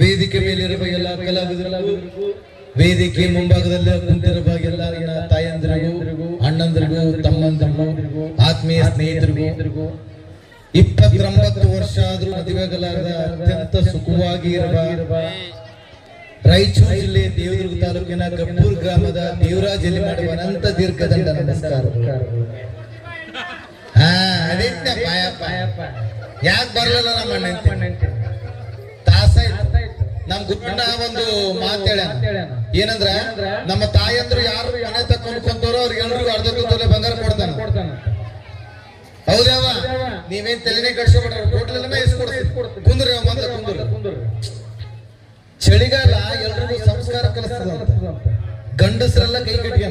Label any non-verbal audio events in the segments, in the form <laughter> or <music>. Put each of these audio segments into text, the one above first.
ವೇದಿಕೆ ಮೇಲಿರುವ ಎಲ್ಲ ಕಲಾವಿದರಿಗೂ, ವೇದಿಕೆ ಮುಂಭಾಗದಲ್ಲಿ ಕುಂತಿರುವ ಎಲ್ಲ ತಾಯಂದಿರಿಗೂ, ಅಣ್ಣಂದಿರಿಗೂ, ತಮ್ಮಂದಿರಿಗೂ, ಆತ್ಮೀಯ ಸ್ನೇಹಿತರಿಗೂ, ಇಪ್ಪತ್ತೊಂಬತ್ತು ವರ್ಷ ಆದ್ರೂ ಮದುವೆಗಲಾರದ ಅತ್ಯಂತ ಸುಖವಾಗಿ ಇರುವ ರಾಯಚೂರು ಜಿಲ್ಲೆ ದೇವದುರ್ಗ ತಾಲೂಕಿನ ಗಬ್ಬೂರ್ ಗ್ರಾಮದ ದೇವರಾಜ್ ಎಲ್ಲಿ ಮಾಡುವ ಅನಂತ ದೀರ್ಘದಂಡ ನಮಸ್ಕಾರ. ಹಾ ಅದೇ ಯಾಕೆ ಬರಲಿಲ್ಲ ನಮ್ಮ ಅಣ್ಣ ನಮ್ ಗುಡ್ಡ ಒಂದು ಮಾತೇಳ ಏನಂದ್ರ ನಮ್ಮ ತಾಯಂದ್ರು ಯಾರು ಮನೆ ತಕೊಂಡ್ಕೊಂತವ್ರು ಅವ್ರಿಗೆ ಎಲ್ರಿಗೂ ಅರ್ಧ ತೊಲೆ ಬಂಗಾರ ಕೊಡ್ತಾನ. ಹೌದವ ನೀವೇನ್ ತಲೆನೇ ಕಡಿಸ್ಕೊಂಡ್ರೆ ಇಸ್ಕೊಡ್ತೀವಿ. ಕುಂದ್ರಿ ಕುಂದ್ರಿ ಚಳಿಗಾಲ ಎಲ್ರಿಗೂ ಸಂಸ್ಕಾರ ಕಲಿಸ್ತದ ಗಂಡಸರೆಲ್ಲ ಕೈ ಕಟ್ಟಿ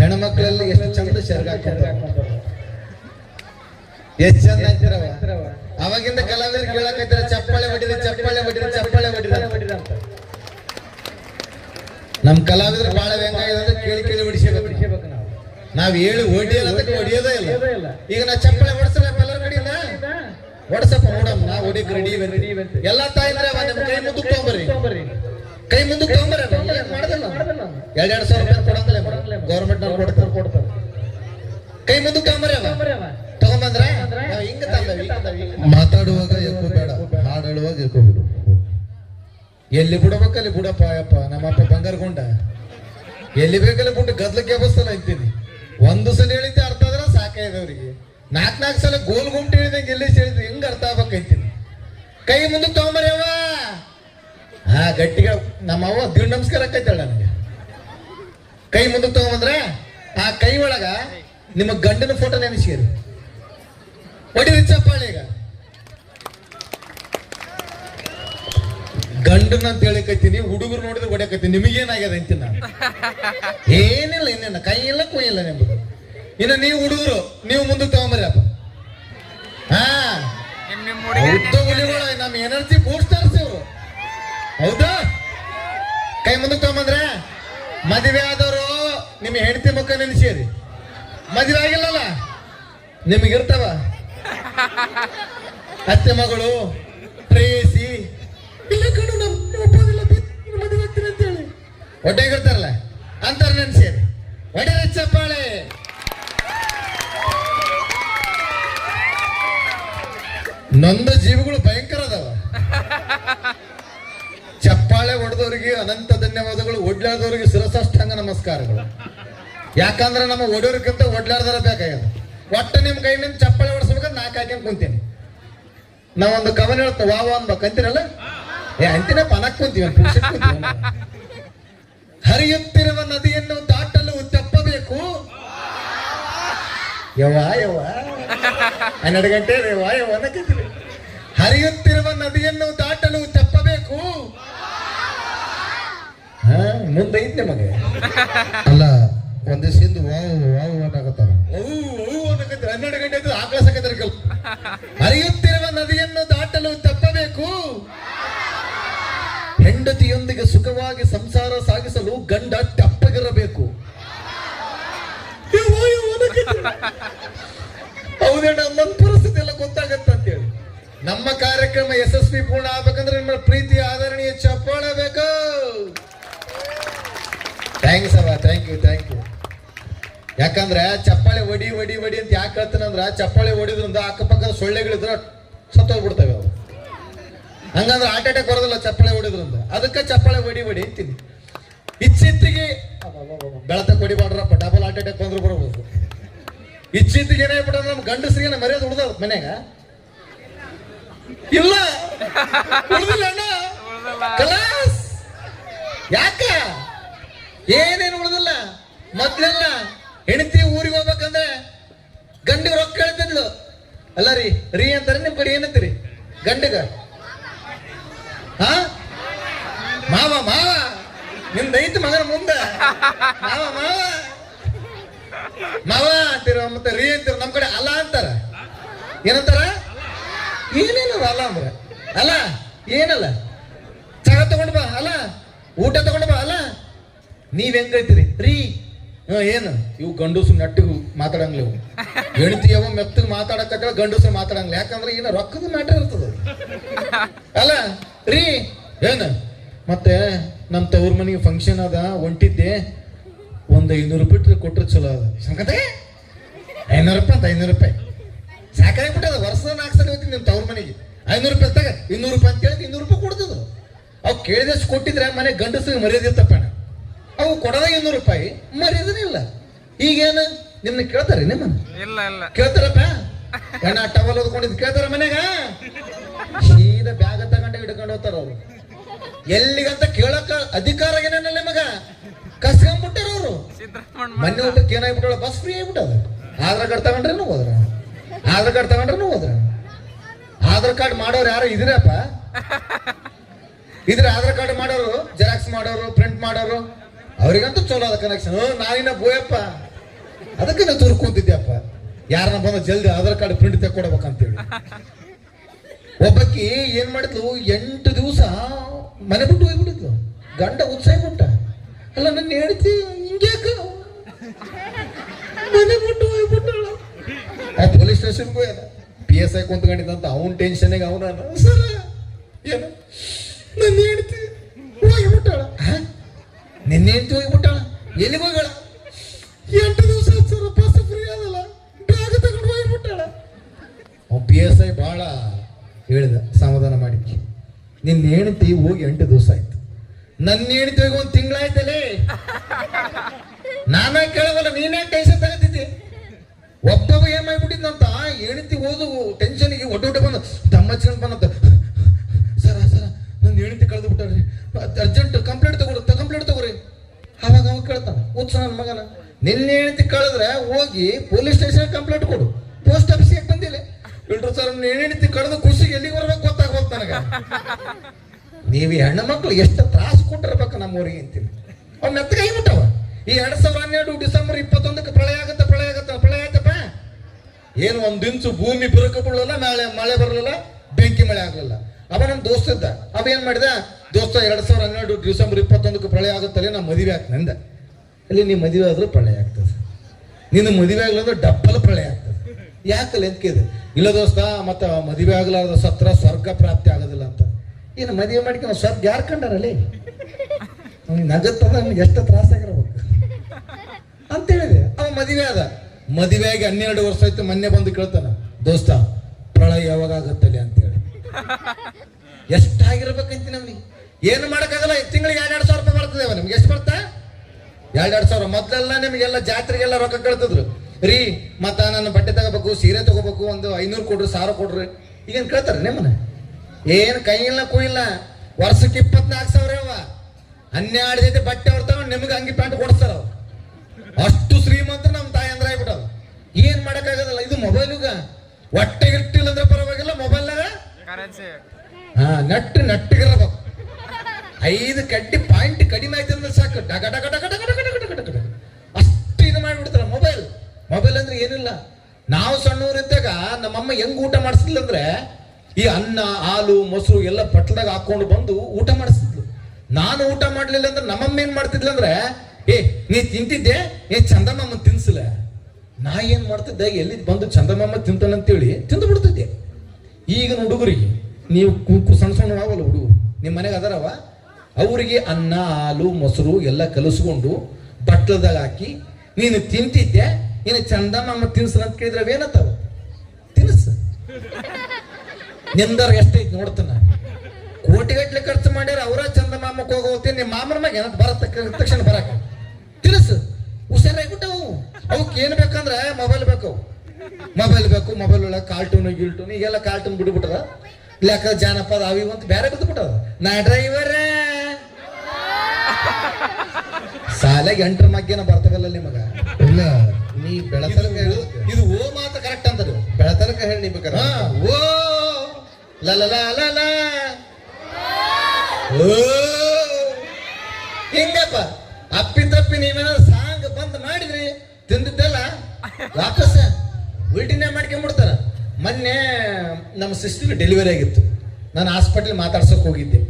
ಹೆಣ್ಮಕ್ಳೆಲ್ಲ ಎಷ್ಟು ಚಂದ ಶರ್ಗ ಎಷ್ಟು ಎಷ್ಟ್ ಚಂದ ಅಂತಿರವ ಅವಾಗಿಂದ ಕಲಾವಿದ್ರು ಕೇಳಕತ್ತಿರ ಚಪ್ಪಾಳೆ ಹೊಡಿರಿ ಚಪ್ಪಾಳೆ ಹೊಡಿರಿ ಚಪ್ಪಾಳೆ ಹೊಡಿರಿ ಅಂತ. ನಮ್ ಕಲಾವಿದ್ರು ಬಾಳ ಅಂದ್ರೆ ಕೇಳಿ ಕೇಳಿ ಹೊಡಿಸಬೇಕು ನಾವ್. ಹೇಳಿ ಹೊಡಿಯಲ್ಲ ಅಂತ ಹೊಡಿಯೋದೇ ಇಲ್ಲ. ಈಗ ನಾ ಚಪ್ಪಾಳೆ ಹೊಡ್ಸಲ್ಲ ಎಲ್ಲರೂ ಕಡೆಯಿಂದ? ಹೊಡ್ಸಪ್ಪ ನೋಡಮ್ಮ, ನಾ ಹೊಡಿಕ್ ರೆಡಿ ಎಲ್ಲಾ ತಾಯಿದ್ರೆ ನಿಮ್ ಕೈ ಮುಂದಕ್ಕೆ ತಗೊಂಬರ್ರಿ. ಕೈ ಮುಂದಕ್ಕೆ ತಗೊಂಬರ್ರಿ ಮಾಡೋದಿಲ್ಲ ಎರಡ್ ಸಾವಿರ ರೂಪಾಯಿ ಕೊಡಂಗಲ್ಲ ಗೌರ್ಮೆಂಟ್ ನವ್ರು ಕೊಡ್ತಾರೆ. ಕೈ ಮುಂದೆ ತಗೊಂಬರ್ರಿ ಹಿಂಗ ಮಾತಾಡುವಾಗ ಎಕ್ಕು ಬೇಡ ಹಾಡು ಎಕ್ಕು ಬಿಡು ಎಲ್ಲಿ ಬಿಡಬೇಕಲ್ಲಿ ಬಿಡಪ್ಪ, ಅಯ್ಯಪ್ಪ, ನಮ್ಮಪ್ಪ ಬಂಗಾರಗೊಂಡ. ಎಲ್ಲಿ ಬೇಕಲ್ಲಿ ಬಿಟ್ಟು ಗದ್ಲಕ್ಕೆ ಬಸ್ತಲ್ಲ ಐತಿ ಒಂದು ಸಲ ಹೇಳಿದ್ದೆ ಅರ್ಥ ಆದ್ರೆ ಸಾಕಾಯ್ತು ಅವ್ರಿಗೆ. ನಾಲ್ಕ್ ನಾಲ್ಕು ಸಲ ಗೋಲ್ ಗುಂಟು ಹೇಳಿದಂಗೆ ಎಲ್ಲಿ ಹೇಳಿದ್ರು ಹಿಂಗ ಅರ್ಥ ಆಗ್ಬೇಕಂತೀನಿ ಕೈ ಮುಂದೆ ತಗೊಂಬರ್ಯವ ಹಾ, ಗಟ್ಟಿಗ ನಮ್ಮವ್ವ ದಿವ್ ನಮಸ್ಕಾರ ಆಕೈತಾಳ ನನಗೆ. ಕೈ ಮುಂದಕ್ಕೆ ತಗೊಂಬಂದ್ರ, ಆ ಕೈ ಒಳಗ ನಿಮ್ಮ ಗಂಡನ ಫೋಟೋ ನೆನೆಸಿರಿ. ಹೊಡಿರಿ ಚಪ್ಪಾಳೆ ಈಗ? ಗಂಡನ ಅಂತ ಹೇಳಕತ್ತೀನಿ ಹುಡುಗರು ನೋಡಿದ್ರೆ ಹೊಡೆಯಕತ್ತೀನಿ. ನಿಮಗೇನಾಗ್ಯದ ಅಂತೀನಿ ನಾನು ಏನಿಲ್ಲ ಇನ್ನೇನ. ಕೈ ಇಲ್ಲ ಕುಯ್ ಇಲ್ಲ ನಿಮ್ದು. ಇನ್ನು ನೀವು ಹುಡುಗರು ನೀವು ಮುಂದಕ್ಕೆ ತಗೊಂಬರ್ರಪ್ಪ ಹಾ. ನಮ್ಮ ಎನರ್ಜಿ ಬೂಸ್ಟರ್ಸ್ ಇವರು. ಹೌದಾ? ಕೈ ಮುಂದಕ್ಕೆ ತಗೊಂಬಂದ್ರೆ? ಮದುವೆ ಆದವರು ನಿಮ್ಮ ಹೆಂಡತಿ ಮುಖ ನೆನೆಸಿರಿ. ಮದುವೆ ಆಗಿಲ್ಲಲ್ಲ? ನಿಮಗಿರ್ತಾವ? ಅತ್ತೆ ಮಗಳು, ಪ್ರೇಯಸಿ. ಇಲ್ಲ ಕಣ್ಣು ನಮ್ಮ ಒಪ್ಪೋದಿಲ್ಲ ಮದುವೆ ಆಗ್ತೀನಿ ಅಂತೇಳಿ. ಹೊಟ್ಟೆಗಿರ್ತಾರಲ್ಲ ಅಂತಾರ ನೆನ್ಸೇರಿ. ಒಡೆ ಚಪ್ಪಾಳೆ ನೊಂದ ಜೀವಿಗಳು ಭಯಂಕರ ಅದಾವ. ಚಪ್ಪಾಳೆ ಹೊಡೆದವರಿಗೆ ಅನಂತ ಧನ್ಯವಾದಗಳು ಒಡ್ಲಾದವರಿಗೆ ಶಿರಸಾಷ್ಟಾಂಗ ನಮಸ್ಕಾರಗಳು. ಯಾಕಂದ್ರೆ ನಮ್ಮ ಒಡೋರ್ಗಿಂತ ಒಡ್ಲಾರ್ದಾರ ಬೇಕಾಗ್ಯದ. ಒಟ್ಟು ನಿಮ್ ಕೈ ನಿಮ್ ಚಪ್ಪಾಳೆ ನಾಲ್ಕು ಹಾಕ್ಯಂಡ್ ಕುಂತೀನಿ. ನಾವೊಂದು ಕವನ ಹೇಳ್ತ ವಾವ ಅನ್ಬೇಕು ಅಂತೀರಲ್ಲ ಏ, ಅಂತಿನ ಪನಕ್ ಕುಂತೀವಿ. ಹರಿಯುತ್ತಿರುವ ನದಿಯನ್ನು ದಾಟಲು ತಪ್ಪಬೇಕು. ಯವ್ವಾ, ಯವ್ವ. ಹನ್ನೆರಡು ಗಂಟೆ ಯವ್ವಾ, ಯವ್ವ ಹರಿಯುತ್ತಿರುವ ನದಿಯನ್ನು ದಾಟಲು ತಪ್ಪಬೇಕು. ಹಾ ಮುಂದೈತ್ ನಿಮಗೆ ಅಲ್ಲ ಒಂದೇ ಸಿಂಧು ವಾವ್ ವಾವ್ ಅನ್ನಕತ್ತಾರ. ಅನ್ನಕತ್ತಾರೆ. ಹನ್ನೆರಡು ಗಂಟೆ ಆಯ್ತು ಆಕಳ ಸಕತ್ತಾರೆ ಕಲ್ ಹರಿಯುತ್ತಿರುವ <laughs> ನದಿಯನ್ನು ದಾಟಲು ತಪ್ಪಬೇಕು. ಹೆಂಡತಿಯೊಂದಿಗೆ ಸುಖವಾಗಿ ಸಂಸಾರ ಸಾಗಿಸಲು ಗಂಡ ತಪ್ಪಗಿರಬೇಕು. ಹೌದೇಣ ನನ್ನ ಪರಿಸ್ಥಿತಿ ಎಲ್ಲ ಗೊತ್ತಾಗತ್ತ ಅಂತೇಳಿ. ನಮ್ಮ ಕಾರ್ಯಕ್ರಮ ಯಶಸ್ವಿ ಪೂರ್ಣ ಆಗ್ಬೇಕಂದ್ರೆ ನಿಮ್ಮ ಪ್ರೀತಿ ಆಧರಣೀಯ ಚಪ್ಪಾಳೆ ಬೇಕು. Thanks sir thank you thank you ಯಾಕಂದ್ರೆ ಚಪ್ಪಾಳೆ ಒಡಿ ಒಡಿ ಒಡಿ ಅಂತ ಯಾಕೆ ಹೇಳ್ತಾನಂದ್ರ ಚಪ್ಪಾಳೆ ಹೊಡಿದ್ರಿಂದ ಅಕ್ಕಪಕ್ಕದ ಸೊಳ್ಳೆಗಳಿದ್ರ ಸತ್ತೋಗ್ಬಿಡ್ತವೆ ಅವು ಹಂಗಂದ್ರೆ ಹಾರ್ಟ್ ಅಟ್ಯಾಕ್ ಬರೋದಿಲ್ಲ ಚಪ್ಪಾಳೆ ಹೊಡಿದ್ರಿಂದ ಅದಕ್ಕೆ ಚಪ್ಪಾಳೆ ಒಡಿ ಒಡಿ ಅಂತೀನಿ. ಇಚ್ಛಿತ್ತಿಗೆ ಬೆಳತ ಕೊಡಿಬಾಡ್ರಪ್ಪ ಡಬಲ್ ಹಾರ್ಟ್ ಅಟ್ಯಾಕ್ ಬಂದ್ರು ಬರ್ಬೋದು ಇಚ್ಛಿತ್ತಿಗೆ ಏನಾಗ್ಬಿಟ್ಟ ನಮ್ಮ ಗಂಡಸರಿಗೆ ಮರ್ಯಾದೆ ಉಳ್ದ ಮನ್ಯಾಗ. ಇಲ್ಲ. ಯಾಕ? ಏನೇನು ಉಳ್ದಿಲ್ಲ? ಮೊದ್ಲೆಲ್ಲ ಹೆಂಡತಿ ಊರಿಗೆ ಹೋಗ್ಬೇಕಂದ್ರೆ ಗಂಡಿಗೆ ರೊಕ್ಕ ಕೇಳ್ತಿದ್ಲು ಅಲ್ಲ ರೀ ರೀ ಅಂತಾರೆ ನಿಮ್ ಕಡೆ ಏನಂತೀರಿ? ಗಂಡಿಗ? ಹಾ? ಮಾವ ಮಾವ ನಿಮ್ದು ಐತಿ ಮಗನ ಮುಂದ. ಮಾವ ಮಾವ. ಮಾವ ಅಂತೀರ, ಮತ್ತೆ ರೀ ಅಂತೀರ, ನಮ್ ಕಡೆ ಅಲ್ಲ ಅಂತಾರ. ಏನಂತಾರ? ಏನೇನು ಅಲ್ಲ ಅಂದ್ರೆ. ಅಲ್ಲ, ಏನಲ್ಲ. ಚಗ ತಗೊಂಡ್ ಬಾ, ಅಲ್ಲ. ಊಟ ತಗೊಂಡ್ ಬಾ, ಅಲ್ಲ. ನೀವ್ ಹೆಂಗೈತಿರಿ ರೀ ಏನು? ಇವು ಗಂಡಸು ನೆಟ್ಟಿಗೆ ಮಾತಾಡಂಗಿಲ್ಲ ಇವು. ಹೆಣ್ತಿ ಯಾವ ಮೆತ್ತಗೆ ಮಾತಾಡಕ ಗಂಡಸರು ಮಾತಾಡಂಗಿಲ್ಲ. ಯಾಕಂದ್ರೆ ಏನ ರೊಕ್ಕದ ಮ್ಯಾಟರ್ ಇರ್ತದ ಅಲ್ಲ, ರೀ, ಏನು? ಮತ್ತೆ ನಮ್ಮ ತವ್ರ ಮನೆಗೆ ಫಂಕ್ಷನ್ ಅದ ಹೊಂಟಿದ್ದೆ ಒಂದು ಐನೂರು ರೂಪಾಯಿ ಕೊಟ್ಟರೆ ಚಲೋ ಅದ. ಸಂಕತೆ? ಐನೂರು ರೂಪಾಯಿ ಅಂತ ಐನೂರು ರೂಪಾಯಿ. ಸಾಕಾಗ್ಬಿಟ್ಟದ ವರ್ಷದ ನಾಲ್ಕು ಸಲ ಹೋಗ್ತೀನಿ ನಿಮ್ಮ ತವ್ರ ಮನೆಗೆ. ಐನೂರು ರೂಪಾಯಿ ತಗ ಇನ್ನೂರು ರೂಪಾಯಿ ಅಂತ ಹೇಳಿದ್ರೆ ಇನ್ನೂರು ರೂಪಾಯಿ ಕೊಡ್ತದ. ಅವು ಕೇಳಿದಷ್ಟು ಕೊಟ್ಟಿದ್ರೆ ಮನೆ ಗಂಡಸಿಗೆ ಮರ್ಯಾದಿರ್ತಪ್ಪ ಅವು ಕೊಡದ ಇನ್ನೂರು ರೂಪಾಯಿ. ಮರ್ಯಾದನೇ ಇಲ್ಲ ಈಗೇನು? ನಿಮ್ನ ಕೇಳ್ತಾರೆ ನಿಮ್ಮನ್ನ? ಇಲ್ಲ ಇಲ್ಲ. ಕೇಳ್ತಾರಪ್ಪ? ಹೆಣ್ಣ ಟವಲ್ ಓದ್ಕೊಂಡಿದ್ ಕೇಳ್ತಾರ ಮನೆಗ ಸೀದಾ ಬ್ಯಾಗ ತಗೊಂಡ ಹಿಡ್ಕೊಂಡು ಹೋಗ್ತಾರ ಅವ್ರು. ಎಲ್ಲಿಗಂತ ಕೇಳಕ ಅಧಿಕಾರ ಏನೇನಲ್ಲ ನಿಮಗ. ಕಸ್ಕೊಂಡ್ಬಿಟ್ಟಾರ ಅವರು. ಮನೆ ಮೊನ್ನೆ ಊಟಕ್ಕೆ ಏನಾಗ್ಬಿಟ್ಟಳ? ಬಸ್ ಫ್ರೀ ಆಗ್ಬಿಟ್ಟದ. ಆಧಾರ್ ಕಾರ್ಡ್ ತಗೊಂಡ್ರೇನು ಹೋದ್ರ? ಆಧಾರ್ ಕಾರ್ಡ್ ತಗೊಂಡ್ರೇನು ಹೋದ್ರ? ಆಧಾರ್ ಕಾರ್ಡ್ ಮಾಡೋರು ಯಾರು ಇದ್ರಪ್ಪ? ಇದ್ರ ಆಧಾರ್ ಕಾರ್ಡ್ ಮಾಡೋರು ಜೆರಾಕ್ಸ್ ಮಾಡೋರು ಪ್ರಿಂಟ್ ಮಾಡೋರು ಅವ್ರಿಗಂತೂ ಚಲೋ ಅದ ಕನೆಕ್ಷನ್ ನಾವಿನ್ನ ಬೋಯಪ್ಪ. ಅದಕ್ಕೆ ನಾ ಕೂತಿದ್ದೆಪ್ಪ ಯಾರನ್ನ ಬಂದ ಜಲ್ದಿ ಆಧಾರ್ ಕಾರ್ಡ್ ಪ್ರಿಂಟ್ ತೆಕ್ಕೊಡ್ಬೇಕಂತೇಳಿ. ಒಬ್ಬಕ್ಕಿ ಏನ್ ಮಾಡಿದ್ಲು? ಎಂಟು ದಿವಸ ಮನೆ ಬಿಟ್ಟು ಹೋಗ್ಬಿಟ್ಟಿದ್ಲು. ಗಂಡ ಉತ್ಸಾಹ ಬಿಟ್ಟ ಅಲ್ಲ, ನನ್ನ ಹೇಳ್ತಿ ಹಿಂಗ್ಯಾಕ? ಮನೆ ಬಿಟ್ಟು ಹೋಗ್ಬಿಟ್ಟಳ. ಆ ಪೊಲೀಸ್ ಸ್ಟೇಷನ್ಗೆ ಹೋಗ್ಯಾನ. ಪಿ ಎಸ್ ಐ ಕುಂತ್ಕೊಂಡಿದ್ದಂತ ಅವನ್ ಟೆನ್ಷನ್ಗೆ ಅವನ ಸರ, ಏನು? ನನ್ನ ಹೇಳ್ತಿ ಹೋಗ್ಬಿಟ್ಟಾಳ. ನಿನ್ನೆ ಹೆಂಡತಿ ಹೋಗ್ಬಿಟ್ಟಾಳ. ಎಲ್ಲಿಗೆ ಹೋಗಳ ಎಂಟು ದಿವಸ ಬಸ್ ಫ್ರೀ ಅದಲ್ಲ ಬ್ಯಾಗ್ ತಗೊಂಡು ಹೋಗಿಬಿಟ್ಟಾಳ. ಅವ್ ಪಿ ಎಸ್ ಐ ಭಾಳ ಹೇಳಿದ ಸಮಾಧಾನ ಮಾಡಿ ನಿನ್ನ ಹೆಂಡತಿ ಹೋಗಿ ಎಂಟು ದಿವಸ ಆಯ್ತು. ನನ್ನ ಹೆಂಡತಿ ಹೋಗಿ ಒಂದು ತಿಂಗಳಾಯ್ತಲೇ? ನಾನೇ ಕೇಳವಲ್ಲ ನೀನೇ ಕೈಸ ತಗತಿದ್ದೆ ಒಬ್ಬವ ಏನ್ ಮಾಡ್ಬಿಟ್ಟಿದ್ನಂತ ಹೆಂಡತಿ ಓದು ಟೆನ್ಷನ್ಗೆ ಒಡ್ಡ ಒಡ್ಡ ಬಂದ ಚಂದ ಬಂದಂತ ಸರ ಸರ ನನ್ನ ಹೆಂಡತಿ ಕಳೆದು ಬಿಟ್ಟಾರ್ರಿ ಅರ್ಜೆಂಟ್ ಕಂಪ್ಲೇಂಟ್ ತಗೊಳ್ರಿ ಕಂಪ್ಲೇಂಟ್ ತಗೋರಿ ಅವಾಗ ಅವ ಉತ್ಸ ನನ್ನ ಮಗನ. ನಿನ್ನೆ ಹೆಂಡತಿ ಕಳೆದ್ರೆ ಹೋಗಿ ಪೊಲೀಸ್ ಸ್ಟೇಷನ್ ಕಂಪ್ಲೇಂಟ್ ಕೊಡು. ಪೋಸ್ಟ್ ಆಫೀಸಿಗೆ ಬಂದಿಲ್ಲ ಇಲ್ರು ಸರ್, ನನ್ನ ಹೆಂಡತಿ ಕಳೆದು ಖುಷಿಗೆ ಎಲ್ಲಿಗೆ ಬರ್ಬೇಕು ಗೊತ್ತಾಗೋದು ನನಗ. ನೀವು ಹೆಣ್ಣು ಮಕ್ಕಳು ಎಷ್ಟು ತ್ರಾಸ ಕೊಟ್ಟಿರ್ಬೇಕು ನಮ್ಮೂರಿಗೆ ಅಂತೀನಿ. ಅವ್ನು ಮೆತ್ತಗೆ ಆಗಿಬಿಟ್ಟವ ಈ ಎರಡ್ ಸಾವಿರ ಹನ್ನೆರಡು ಡಿಸೆಂಬರ್ ಇಪ್ಪತ್ತೊಂದಕ್ಕೆ ಪ್ರಳಯ ಆಗುತ್ತೆ ಪ್ರಳಯ ಆಗುತ್ತೆ, ಪ್ರಳಯ ಆಯ್ತಪ್ಪ ಏನು ಒಂದ್ ದಿನಸು ಭೂಮಿ ಬಿರುಕು ಬೀಳಲ್ಲ ನಾಳೆ ಮಳೆ ಬರಲಿಲ್ಲ, ಬೆಂಕಿ ಮಳೆ ಆಗಲಿಲ್ಲ. ಅವ ನಮ್ಮ ದೋಸ್ತ ಇದ್ದ ಅವ ಏನ್ ಮಾಡಿದ? ದೋಸ್ತ, ಎರಡ್ ಸಾವಿರ ಹನ್ನೆರಡು ಡಿಸೆಂಬರ್ ಇಪ್ಪತ್ತೊಂದಕ್ಕೆ ಪ್ರಳಯ ಆಗುತ್ತಲ್ಲೇ, ನಾ ಮದುವೆ ಆಗ್ತಂದ ಅಲ್ಲಿ ನೀ ಮದುವೆ ಆದ್ರೆ ಪ್ರಳಯ ಆಗ್ತದೆ. ನಿನ್ನ ಮದುವೆ ಆಗ್ಲಂದ್ರೆ ಡಬ್ಬಲ್ ಪ್ರಳಯ ಆಗ್ತದೆ. ಯಾಕಲ್ಲ ಅಂತ ಕೇಳಿದೆ. ಇಲ್ಲ ದೋಸ್ತ, ಮತ್ತೆ ಮದುವೆ ಆಗ್ಲಾರ್ದ ಸತ್ರ ಸ್ವರ್ಗ ಪ್ರಾಪ್ತಿ ಆಗೋದಿಲ್ಲ ಅಂತ. ಏನು ಮದುವೆ ಮಾಡ್ಕೊಂಡು ಸ್ವರ್ಗ ಯಾರು ಕಂಡಾರಲ್ಲಿ? ನಗತ್ತದ ನಮ್ಗೆ ಎಷ್ಟು ತ್ರಾಸ ಆಗಿರ್ಬೇಕು. ಅಂತ ಹೇಳಿದೆ. ಅವ ಮದುವೆ ಆದ. ಮದುವೆ ಆಗಿ ಹನ್ನೆರಡು ವರ್ಷ ಆಯ್ತು, ಮೊನ್ನೆ ಬಂದು ಕೇಳ್ತಾನ, ದೋಸ್ತ ಪ್ರಳಯ ಯಾವಾಗ ಆಗತ್ತಲ್ಲಿ? ಅಂತೇಳಿ ಎಷ್ಟಾಗಿರ್ಬೇಕಂತ ನಮ್ಗೆ? ಏನು ಮಾಡಕ್ಕಾಗಲ್ಲ ತಿಂಗಳಿಗೆ ಎರಡು ಸಾವಿರ ರೂಪಾಯಿ ಬರ್ತದೆ ನಿಮ್ಗೆ. ಎಷ್ಟು ಬರ್ತಾ? ಎರಡೆರಡು ಸಾವಿರ. ಮೊದ್ಲೆಲ್ಲ ನಿಮಗೆಲ್ಲ ಜಾತ್ರೆಗೆಲ್ಲ ರೊಕ್ಕ ಕಳ್ತಿದ್ರು. ರೀ ಮತ್ತ ನಾನು ಬಟ್ಟೆ ತಗೋಬೇಕು ಸೀರೆ ತಗೋಬೇಕು ಒಂದು ಐನೂರು ಕೊಡ್ರಿ ಸಾವಿರ ಕೊಡ್ರಿ. ಈಗೇನ್ ಕೇಳ್ತಾರೆ ನಿಮ್ಮನ್ನ? ಏನು ಕೈ ಇಲ್ಲ ಕುಯಿಲ್ಲ ವರ್ಷಕ್ಕೆ ಇಪ್ಪತ್ನಾಲ್ಕು ಸಾವಿರ ಅವ. ಹನ್ನೆರಡು ಜೊತೆ ಬಟ್ಟೆ ಅವ್ರು ತಗೊಂಡು ನಿಮ್ಗೆ ಅಂಗಿ ಪ್ಯಾಂಟ್ ಕೊಡ್ತಾರ ಅವ್ರು. ಅಷ್ಟು ಶ್ರೀಮಂತ ನಮ್ಮ ತಾಯಿ ಅಂದ್ರೆ ಏನ್ ಮಾಡಕ್ಕಾಗದಲ್ಲ ಇದು ಮೊಬೈಲ್ಗ ಹೊಟ್ಟೆ ಇಟ್ಟಿಲ್ಲ ಅಂದ್ರೆ ಪರವಾಗಿಲ್ಲ ಮೊಬೈಲ್ನಾಗ ಹಾ ನಟ್ಟು ನಟ್ಟಿಗಿರಬೇಕು ಐದು ಕಡ್ಡಿ ಪಾಯಿಂಟ್ ಕಡಿಮೆ ಆಯ್ತು ಅಂದ್ರೆ ಸಾಕು ಡಗ ಡಗ ಡಗ. ಮೊಬೈಲ್ ಅಂದ್ರೆ ಏನಿಲ್ಲ. ನಾವು ಸಣ್ಣವರಿದ್ದಾಗ ನಮ್ಮಮ್ಮ ಹೆಂಗ್ ಊಟ ಮಾಡಿಸ್ಲಿಲ್ಲ ಅಂದ್ರೆ ಈ ಅನ್ನ, ಹಾಲು, ಮೊಸರು ಎಲ್ಲ ಪಟ್ಲದಾಗ ಹಾಕೊಂಡು ಬಂದು ಊಟ ಮಾಡಿಸ್ತಿದ್ಲು ನಾನು ಊಟ ಮಾಡ್ಲಿಲ್ಲ ಅಂದ್ರೆ ನಮ್ಮಮ್ಮ ಏನ್ ಮಾಡ್ತಿದ್ಲ ಅಂದ್ರೆ, ಏ, ನೀ ತಿಂತಿದ್ದೆ? ಏ ಚಂದಮ್ಮಮ್ಮ ತಿನ್ಸಲ ನಾ ಏನ್ ಮಾಡ್ತಿದ್ದೆ? ಎಲ್ಲಿ ಬಂದು ಚಂದಮ್ಮಮ್ಮ ತಿಂತಾನಂತೇಳಿ ತಿಂದು ಬಿಡ್ತಿದ್ದೆ. ಈಗಿನ ಹುಡುಗರಿಗೆ ನೀವು ಕುಂಕು ಸಣ್ಣ ಸಣ್ಣ ಅವಲ್ಲ ಹುಡುಗರು. ನಿಮ್ಮ ಮನೆಗೆ ಅದರವ? ಅವರಿಗೆ ಅನ್ನ, ಹಾಲು, ಮೊಸರು ಎಲ್ಲ ಕಲಸ್ಕೊಂಡು ಬಟ್ಲದಾಗ ಹಾಕಿ, ನೀನು ತಿಂತಿದ್ದೆ? ನೀನು ಚಂದ ಮಾಮ ತಿನ್ಸಲ ಅಂತ ಕೇಳಿದ್ರೆ ಏನತ್ತಾವ ತಿನ್ಸ. ನಿಂದರ್ ಎಷ್ಟೈತಿ ನೋಡ್ತಾನ. ಕೋಟಿಗಟ್ಲೆ ಖರ್ಚು ಮಾಡ್ಯಾರ, ಅವರ ಚಂದ ಮಾಮಕ್ಕೆ ಹೋಗೋತಿ ನಿಮ್ಮ ಮಾಮನ ಮ್ಯಾಗ ಏನಂತ ಬರತ್ತ ತಕ್ಷಣ ಬರಕ. ತಿನ್ಸು. ಹುಷಾರಾಗಿಬಿಟ್ಟವು ಅವಕ್ಕೆ ಏನು ಬೇಕಂದ್ರೆ ಮೊಬೈಲ್ ಬೇಕು. ಮೊಬೈಲ್ ಬೇಕು, ಮೊಬೈಲ್ ಒಳಗೆ ಕಾರ್ಟೂನ್ ಗಿಲ್ಟೂನು, ಈಗೆಲ್ಲ ಕಾರ್ಟೂನ್ ಬಿಟ್ಬಿಟ್ಟದ. ಲೆಕ್ಕ, ಜಾನಪದ, ಅವಿ ಅಂತ ಬೇರೆ ಬಿದ್ದುಬಿಟ್ಟದ ನಾ ಡ್ರೈವರ್ ಸಾಲಾಗಿ ಎಂಟರ್ ಮಗ್ಗೇನ ಬರ್ತವಲ್ಲ ನಿಮಗ? ಇಲ್ಲ. ನೀ ಬೆಳತನಕ ಹೇಳು. ಇದು ಓ ಮಾತ ಕರೆಕ್ಟ್ ಅಂತಾರೆ ಬೆಳತನಕ ಹೇಳಿ ನಿಮಗ ಓ ಲ ಲ ಲ ಲ ಲ. ಓ ಹಿಂಗಪ್ಪ. ಅಪ್ಪಿ ತಪ್ಪಿ ನೀವೇನಾದ್ರು ಸಾಂಗ್ ಬಂದ್ ಮಾಡಿದ್ರಿ ತಿಂದಿದ್ದೆಲ್ಲ? ವಾಪಸ್ ಉಲ್ಟಿನೇ ಮಾಡ್ಕೊಂಡ್ಬಿಡ್ತಾರ ಮೊನ್ನೆ ನಮ್ಮ ಸಿಸ್ಟರ್ ಡೆಲಿವರಿ ಆಗಿತ್ತು. ನಾನು ಹಾಸ್ಪಿಟಲ್ ಮಾತಾಡ್ಸೋಕೆ ಹೋಗಿದ್ದೆ.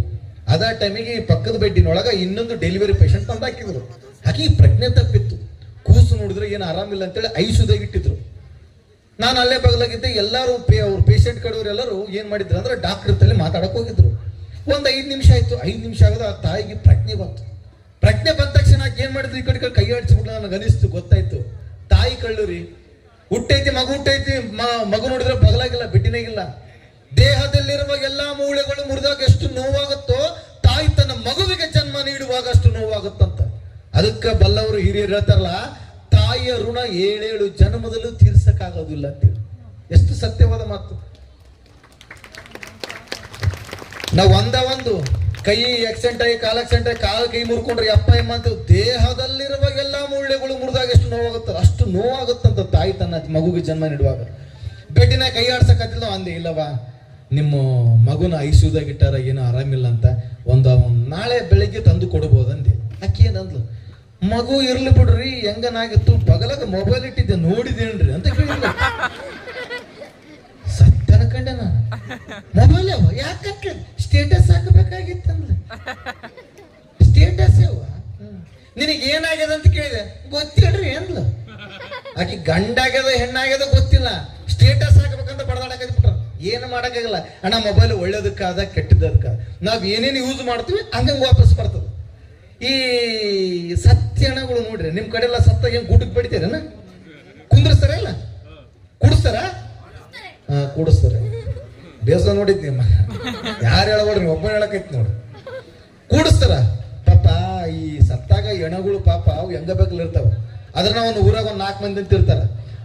ಅದ ಟೈಮಿಗೆ ಪಕ್ಕದ ಬೆಡ್ಡಿನೊಳಗ ಇನ್ನೊಂದು ಡೆಲಿವರಿ ಪೇಷಂಟ್ ತಂದು ಹಾಕಿದ್ರು. ಹಾಕಿ ಪ್ರಜ್ಞೆ ತಪ್ಪಿತ್ತು. ಕೂಸು ನೋಡಿದ್ರೆ ಏನು ಆರಾಮಿಲ್ಲ ಅಂತೇಳಿ ಐಸುದಾಗ ಇಟ್ಟಿದ್ರು. ನಾನು ಅಲ್ಲೇ ಬಗಲಾಗಿದ್ದೆ, ಎಲ್ಲರೂ ಪೇ ಅವ್ರ ಪೇಷಂಟ್ ಕಡೆಯವ್ರು ಎಲ್ಲರೂ ಏನು ಮಾಡಿದ್ರು ಅಂದ್ರೆ ಡಾಕ್ಟರ್ ತಲೆ ಮಾತಾಡಕ್ ಹೋಗಿದ್ರು. ಒಂದು ಐದು ನಿಮಿಷ ಆಯ್ತು. ಐದು ನಿಮಿಷ ಆಗದ ಆ ತಾಯಿಗೆ ಪ್ರಜ್ಞೆ ಬಂತು. ಪ್ರಜ್ಞೆ ಬಂದ ತಕ್ಷಣ ಏನು ಮಾಡಿದ್ರು? ಈ ಕಡೆ ಕಡೆ ಕೈ ಆಡಿಸ್ಬಿಟ್ಟು ನನಗೆ ಅನಿಸ್ತು, ಗೊತ್ತಾಯ್ತು. ತಾಯಿ ಕಳ್ಳುರಿ. ಹುಟ್ಟೈತಿ, ಮಗು ಹುಟ್ಟೈತಿ ಮಗು ನೋಡಿದ್ರೆ ಬಗಲಾಗಿಲ್ಲ ಬಿಟ್ಟಿನಾಗಿಲ್ಲ ದೇಹದಲ್ಲಿರುವ ಎಲ್ಲಾ ಮೂಳೆಗಳು ಮುರಿದಾಗ ಎಷ್ಟು ನೋವಾಗುತ್ತೋ ತಾಯಿ ತನ್ನ ಮಗುವಿಗೆ ಜನ್ಮ ನೀಡುವಾಗ ಅಷ್ಟು ನೋವಾಗುತ್ತಂತ. ಅದಕ್ಕೆ ಬಲ್ಲವರು ಹಿರಿಯರು ಹೇಳ್ತಾರಲ್ಲ, ತಾಯಿಯ ಋಣ ಏಳೇಳು ಜನ್ಮದಲ್ಲೂ ತೀರ್ಸಕ್ಕಾಗೋದಿಲ್ಲ ಅಂತೇಳಿ ಎಷ್ಟು ಸತ್ಯವಾದ ಮಾತು. ನಾವು ಒಂದ ಒಂದು, ಕೈ ಆಕ್ಸಿಡೆಂಟ್ ಆಗಿ, ಕಾಲ್ ಆಕ್ಸಿಡೆಂಟ್ ಆಗಿ, ಕಾಲು ಕೈ ಮುರ್ಕೊಂಡ್ರೆ ಅಪ್ಪ ಎಮ್ಮ ಅಂತ ದೇಹದಲ್ಲಿರುವ ಎಲ್ಲಾ ಮೂಳೆಗಳು ಮುರಿದಾಗ ಎಷ್ಟು ನೋವಾಗುತ್ತೋ, ಅಷ್ಟು ನೋವಾಗುತ್ತಂತ ತಾಯಿ ತನ್ನ ಮಗುಗೆ ಜನ್ಮ ನೀಡುವಾಗ. ಬೆಟ್ಟಿನ ಕೈ ಆಡ್ಸಕ್ಕಿಲ್ಲ ಅಂದೆ ಇಲ್ಲವಾ ನಿಮ್ಮ ಮಗುನ ಐಸಿಯುದಾಗ ಇಟ್ಟಾರ ಏನೋ ಆರಾಮಿಲ್ಲ ಅಂತ ಒಂದು ನಾಳೆ ಬೆಳಿಗ್ಗೆ ತಂದು ಕೊಡ್ಬೋದಂದೆ ಅಕ್ಕಿ ಏನಂದ್ಲು? ಮಗು ಇರ್ಲಿ ಬಿಡ್ರಿ, ಹೆಂಗನಾಗಿತ್ತು? ಬಗಲಾಗ ಮೊಬೈಲ್ ಇಟ್ಟಿದ್ದೆ ನೋಡಿದೇನ್ರಿ ಅಂತ ಕೇಳಿಲ್ಲ ಸತ್ಯ ಅನ್ಕಂಡೆ ನಾನು. ಮೊಬೈಲ್ ಯಾವ? ಯಾಕೆ ಸ್ಟೇಟಸ್ ಹಾಕಬೇಕಾಗಿತ್ತಂದ್ರೆ ಸ್ಟೇಟಸ್ ಯಾವ? ನಿನಗೆ ಏನಾಗ್ಯದ ಅಂತ ಕೇಳಿದೆ. ಗೊತ್ತಿಲ್ರಿ ಏನ್ಲ ಆಕಿ ಗಂಡಾಗ್ಯದ, ಹೆಣ್ಣಾಗ್ಯದ ಗೊತ್ತಿಲ್ಲ. ಸ್ಟೇಟಸ್ ಹಾಕಬೇಕಂತ ಬಡದಾಡಕದ್ ಬಿಟ್ರ ಏನು ಮಾಡೋಕ್ಕಾಗಲ್ಲ. ಅಣ್ಣ ಮೊಬೈಲ್ ಒಳ್ಳೇದಕ್ಕಾದ ಕೆಟ್ಟದಕ್ಕ ನಾವು ಏನೇನು ಯೂಸ್ ಮಾಡ್ತೀವಿ ಹಂಗಂಗೆ ವಾಪಸ್ ಬರ್ತದೆ. ಈ ಸತ್ಯಣಗಳು ನೋಡ್ರಿ ನಿಮ್ಮ ಕಡೆ ಎಲ್ಲ ಸತ್ತ ಹೆಂಗೆ ಗೂಟಕ್ಕೆ ಬಿಡ್ತೀರನ ಕುಂದ್ರಸ್ತಾರ ಇಲ್ಲ? ಕುಡಿಸ್ತಾರ? ಹಾಂ ಕೂಡಿಸ್ತಾರೆ. ಬೇಸ ನೋಡಿದ್ನಿ ಅಮ್ಮ ಯಾರು ಹೇಳಬೇಡ್ರಿ ಒಬ್ಬ ಹೇಳಕೈತಿ ನೋಡಿ. ಕೂಡಿಸ್ತಾರ. ಪಾಪ ಈ ಸತ್ತಾಗ ಎಣಗಳು ಪಾಪ ಅವು ಹೆಂಗ ಬೇಕಲ್ಲಿ ಇರ್ತಾವ. ಅದ್ರ ಒಂದು ಊರಾಗ ಒಂದು ನಾಲ್ಕು ಮಂದಿ ಅಂತ ಇರ್ತಾರ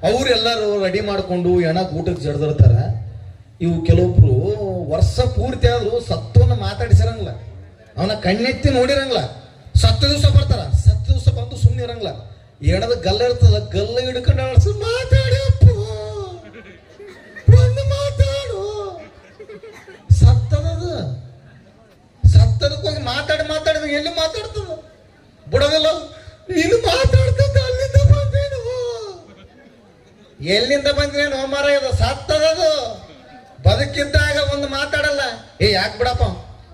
ಅವ್ರು ಎಲ್ಲರೂ ರೆಡಿ ಮಾಡ್ಕೊಂಡು ಎಣ ಊಟಕ್ಕೆ ಜಡ್ದಿರ್ತಾರ. ಇವು ಕೆಲವೊಬ್ರು ವರ್ಷ ಪೂರ್ತಿ ಆದ್ರೂ ಸತ್ತವನ್ನ ಮಾತಾಡಿಸಿರಂಗಿಲ್ಲ. ಅವನ ಕಣ್ಣೆತ್ತಿ ನೋಡಿರಂಗಿಲ್ಲ. ಸತ್ತ ದಿವಸ ಬರ್ತಾರ. ಸತ್ತ ದಿವಸ ಬಂದು ಸುಮ್ಮನೆ ಇರಂಗಿಲ್ಲ. ಎಣದ ಗಲ್ಲ ಇರ್ತದ, ಗಲ್ಲ ಹಿಡ್ಕೊಂಡು ಅಳ್ಸ ಒಂದು ಮಾತಾಡು. ಸತ್ತದದು ಸತ್ತದಕ್ಕೆ ಹೋಗಿ ಮಾತಾಡಿ ಮಾತಾಡಿದ ಎಲ್ಲಿ ಮಾತಾಡ್ತದ? ಬಿಡೋದಿಲ್ಲ. ನೀನು ಮಾತಾಡ್ತದ ಅಲ್ಲಿಂದ ಬಂದೇನು. ಎಲ್ಲಿಂದ ಬಂದೇನು ಮರ ಇದು ಸತ್ತದದು ಬದುಕಿದ್ದಾಗ ಒಂದು ಮಾತಾಡಲ್ಲ, ಏ, ಯಾಕೆ ಬಿಡಪ್ಪ?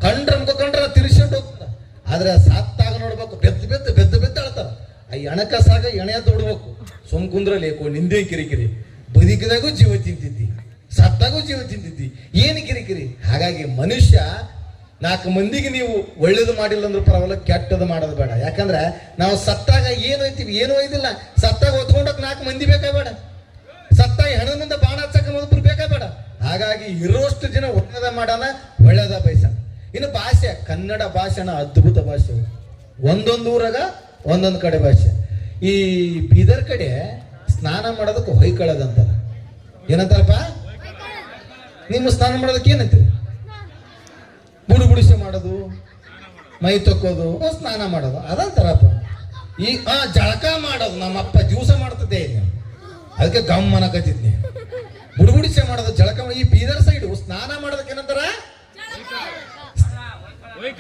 ಕಂಡ್ರ ಕಂಡ್ರ ತಿರ್ಸ್ಕೊಂಡು ಹೋಗ್ತಾರ ಆದ್ರೆ ಸತ್ತಾಗ ನೋಡ್ಬೇಕು, ಬೆದ್ದು ಬೆದ್ದು ಬೆದ್ದು ಬೆದ್ದು ಅಳ್ತಾರ. ಆ ಎಣಕಸಾಗ ಎಣೆ ತೊಡ್ಬೇಕು ಸುಮ್ ಕುಂದ್ರಲ್ಲಿ ನಿಂದೆ ಕಿರಿಕಿರಿ. ಬದುಕಿದಾಗೂ ಜೀವ ತಿಂತಿದ್ದಿ. ಸತ್ತಾಗೂ ಜೀವ ತಿಂತಿದ್ದಿ. ಏನು ಕಿರಿಕಿರಿ? ಹಾಗಾಗಿ ಮನುಷ್ಯ ನಾಲ್ಕು ಮಂದಿಗೆ ನೀವು ಒಳ್ಳೇದು ಮಾಡಿಲ್ಲ ಅಂದ್ರೆ ಪರವಾಗಿಲ್ಲ ಕೆಟ್ಟದು ಮಾಡೋದು ಬೇಡ. ಯಾಕಂದ್ರೆ ನಾವು ಸತ್ತಾಗ ಏನು ಐತಿವಿ ಏನು ಒಯ್ದಿಲ್ಲ ಸತ್ತಾಗ ಹೊತ್ಕೊಂಡಕ್ ನಾಲ್ಕು ಮಂದಿ ಬೇಕಾ ಬೇಡ ಸತ್ತಾಗ ಹೆಣದ ಮುಂದೆ ಬಾಣ ಹಚ್ಚಕ್ಕೆ ಮೊದಲು ಬೇಡ ಹಾಗಾಗಿ ಇರೋಷ್ಟು ಜನ ಒಳ್ಳೇದ ಮಾಡೋಣ ಒಳ್ಳೇದ ಬಯಸ. ಇನ್ನು ಭಾಷೆ ಕನ್ನಡ ಭಾಷೆನ ಅದ್ಭುತ ಭಾಷೆ ಒಂದೊಂದು ಊರಾಗ ಒಂದೊಂದು ಕಡೆ ಭಾಷೆ. ಈ ಬೀದರ್ ಕಡೆ ಸ್ನಾನ ಮಾಡೋದಕ್ಕೆ ಹೊಯ್ಕೊಳ್ಳೋದಂತಾರ ಏನಂತಾರಪ್ಪ? ನಿಮ್ಮ ಸ್ನಾನ ಮಾಡೋದಕ್ಕೆ ಏನಂತೀರಿ? ಬುಡು ಬುಡಿಸೆ ಮಾಡೋದು ಮೈ ತೊಕ್ಕೋದು ಸ್ನಾನ ಮಾಡೋದು. ಅದಂತಾರಪ್ಪ. ಈ ಆ ಜಳಕ ಮಾಡೋದು ನಮ್ಮಪ್ಪ ದಿವಸ ಮಾಡ್ತದೆ ಅದಕ್ಕೆ ಗಮ್ ಅನ್ನಕತ್ತಿದ್ನಿ ಬುಡುಬುಡಿಸೆ ಮಾಡೋದು ಜಳಕ ಈ ಬೀದರ್ ಸೈಡು ಸ್ನಾನ ಮಾಡೋದಕ್ಕೆ ಏನಂತಾರ?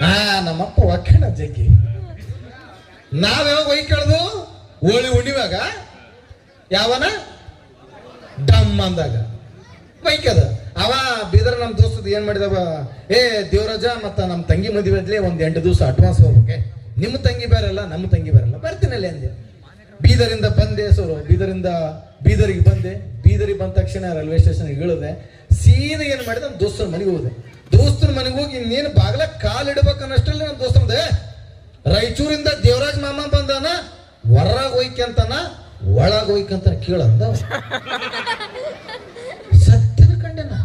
ಹಾ ನಮ್ಮಪ್ಪ ಒಕ್ಕಣ ಜಗ್ಗಿ. ನಾವ್ ಯಾವಾಗ ಒಯ್ಕಳ್ದು ಹೋಳಿ ಉಣಿವಾಗ ಯಾವನ? ಡಮ್ ಅಂದಾಗ. ಬೈಕದ ಅವ ಬೀದರ್ ನಮ್ಮ ದೋಸ್ತದ ಏನ್ ಮಾಡಿದವ? ಏ, ದೇವರಾಜ ಮತ್ತ ನಮ್ಮ ತಂಗಿ ಮದುವೆ ಒಂದ್ ಎಂಟು ದಿವಸ ಅಡ್ವಾನ್ಸ್ ಹೋಗ್ಬೇಕೆ. ನಿಮ್ಮ ತಂಗಿ ಬೇರೆಲ್ಲ ನಮ್ಮ ತಂಗಿ ಬೇರೆಲ್ಲ. ಬರ್ತೀನಲ್ಲ ಅಂದೆ. ಬೀದರಿಂದ ಬಂದೆ ಸೋರು ಬೀದರಿಂದ ಬೀದರಿಗೆ ಬಂದೆ. ಬೀದರಿಗೆ ಬಂದ ತಕ್ಷಣ ರೈಲ್ವೆ ಸ್ಟೇಷನ್ಗೆ ಇಳಿದೆ. ಸೀದ ಏನು ಮಾಡಿದೆ? ನಮ್ಮ ದೋಸ್ತರ ಮನೆಗೆ ಹೋದೆ. ದೋಸ್ತರ ಮನೆಗೆ ಹೋಗಿ ಇನ್ನೇನು ಬಾಗ್ಲ ಕಾಲ್ ಇಡಬೇಕು ಅನ್ನಷ್ಟರಲ್ಲಿ ನಮ್ಮ ದೋಸ್ತ ಬಂದೆ ರಾಯಚೂರಿಂದ ದೇವರಾಜ್ ಮಾಮ ಬಂದಾನ? ಹೊರಗ್ ಹೋಯ್ಕಂತಾನ ಒಳಗ್ ಹೋಯ್ಕಂತ ಕೇಳಂದ ಸತ್ತನ ಕಂಡೆ ಕಂಡೆನ?